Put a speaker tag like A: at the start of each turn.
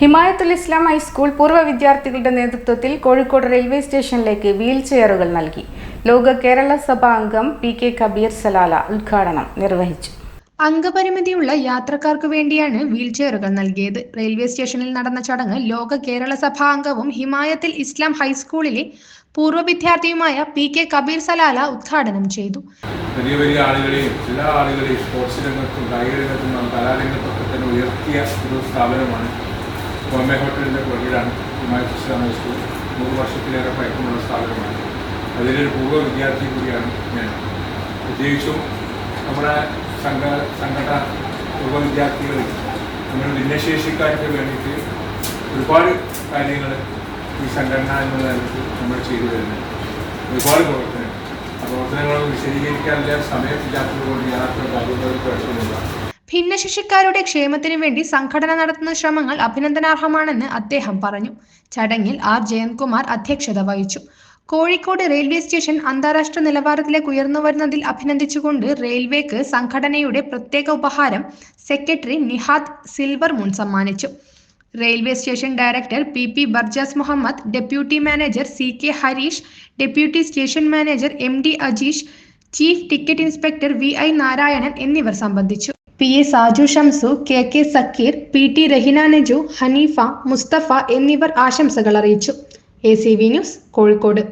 A: ഹിമായത്തുൽ ഇസ്ലാം high school പൂർവ വിദ്യാർത്ഥികളുടെ നേതൃത്വത്തിൽ കോഴിക്കോട് റെയിൽവേ സ്റ്റേഷനിലേക്ക് വീൽ ചെയറുകൾ നൽകി. ലോക കേരള സഭ അംഗം പി കെ കബീർ സലാല ഉദ്ഘാടനം നിർവഹിച്ചു.
B: അംഗപരിമിതിയുള്ള യാത്രക്കാർക്ക് വേണ്ടിയാണ് വീൽചെയറുകൾ നൽകിയത്. റെയിൽവേ സ്റ്റേഷനിൽ നടന്ന ചടങ്ങ് ലോക കേരള സഭാ അംഗവും ഹിമായത്തിൽ ഇസ്ലാം ഹൈസ്കൂളിലെ പൂർവ വിദ്യാർത്ഥിയുമായ പി കെ കബീർ സലാല ഉദ്ഘാടനം ചെയ്തു.
C: വലിയ വലിയ ആളുകളെയും എല്ലാ ആളുകളെയും സ്പോർട്സ് രംഗത്തും കായിക രംഗത്തും കലാരംഗത്തൊക്കെ തന്നെ ഉയർത്തിയ ഒരു സ്ഥാപനമാണ് ബോംബെ ഹോട്ടലിന്റെ പുറകിലാണ് ഹിമാചൽ ഇസ്ലാം ഹൈസ്കൂൾ നൂറ് വർഷത്തിലേറെ പഴക്കമുള്ള സ്ഥാപനമാണ്. അതിലൊരു പൂർവ വിദ്യാർത്ഥി കൂടിയാണ് ഞാൻ. പ്രത്യേകിച്ചും നമ്മുടെ സംഘ സംഘടന പൂർവ വിദ്യാർത്ഥികൾ നമ്മുടെ ഭിന്നശേഷിക്കാർക്ക് വേണ്ടിയിട്ട് ഒരുപാട് കാര്യങ്ങൾ ഈ സംഘടന എന്നുള്ള നിലയ്ക്ക് നമ്മൾ ചെയ്തു വരുന്നത്. ഒരുപാട് പ്രവർത്തനങ്ങൾ. പ്രവർത്തനങ്ങൾ വിശദീകരിക്കാനുള്ള സമയമില്ലാത്തതുകൊണ്ട് ഞാൻ അത്ര കാര്യങ്ങൾ കുഴപ്പമില്ല.
B: ഭിന്നശേഷിക്കാരുടെ ക്ഷേമത്തിനു വേണ്ടി സംഘടന നടത്തുന്ന ശ്രമങ്ങൾ അഭിനന്ദനാർഹമാണെന്ന് അദ്ദേഹം പറഞ്ഞു. ചടങ്ങിൽ ആർ. ജയൻകുമാർ അധ്യക്ഷത വഹിച്ചു. കോഴിക്കോട് റെയിൽവേ സ്റ്റേഷൻ അന്താരാഷ്ട്ര നിലവാരത്തിലേക്ക് ഉയർന്നു വരുന്നതിൽ അഭിനന്ദിച്ചുകൊണ്ട് റെയിൽവേക്ക് സംഘടനയുടെ പ്രത്യേക ഉപഹാരം സെക്രട്ടറി നിഹാദ് സിൽവർ മുൻ സമ്മാനിച്ചു. Railway station director P P Barjas Muhammad deputy manager C K Harish deputy station manager M D Ajeesh chief ticket inspector V I Narayanan എന്നിവർ സംബന്ധിച്ചു. P. A. Saju Shamsu K. K. Sakkeer P. T. Rahina Naju Hanifa Mustafa എന്നിവർ ആശംസകൾ അറിയിച്ചു. A C V news Kozhikode.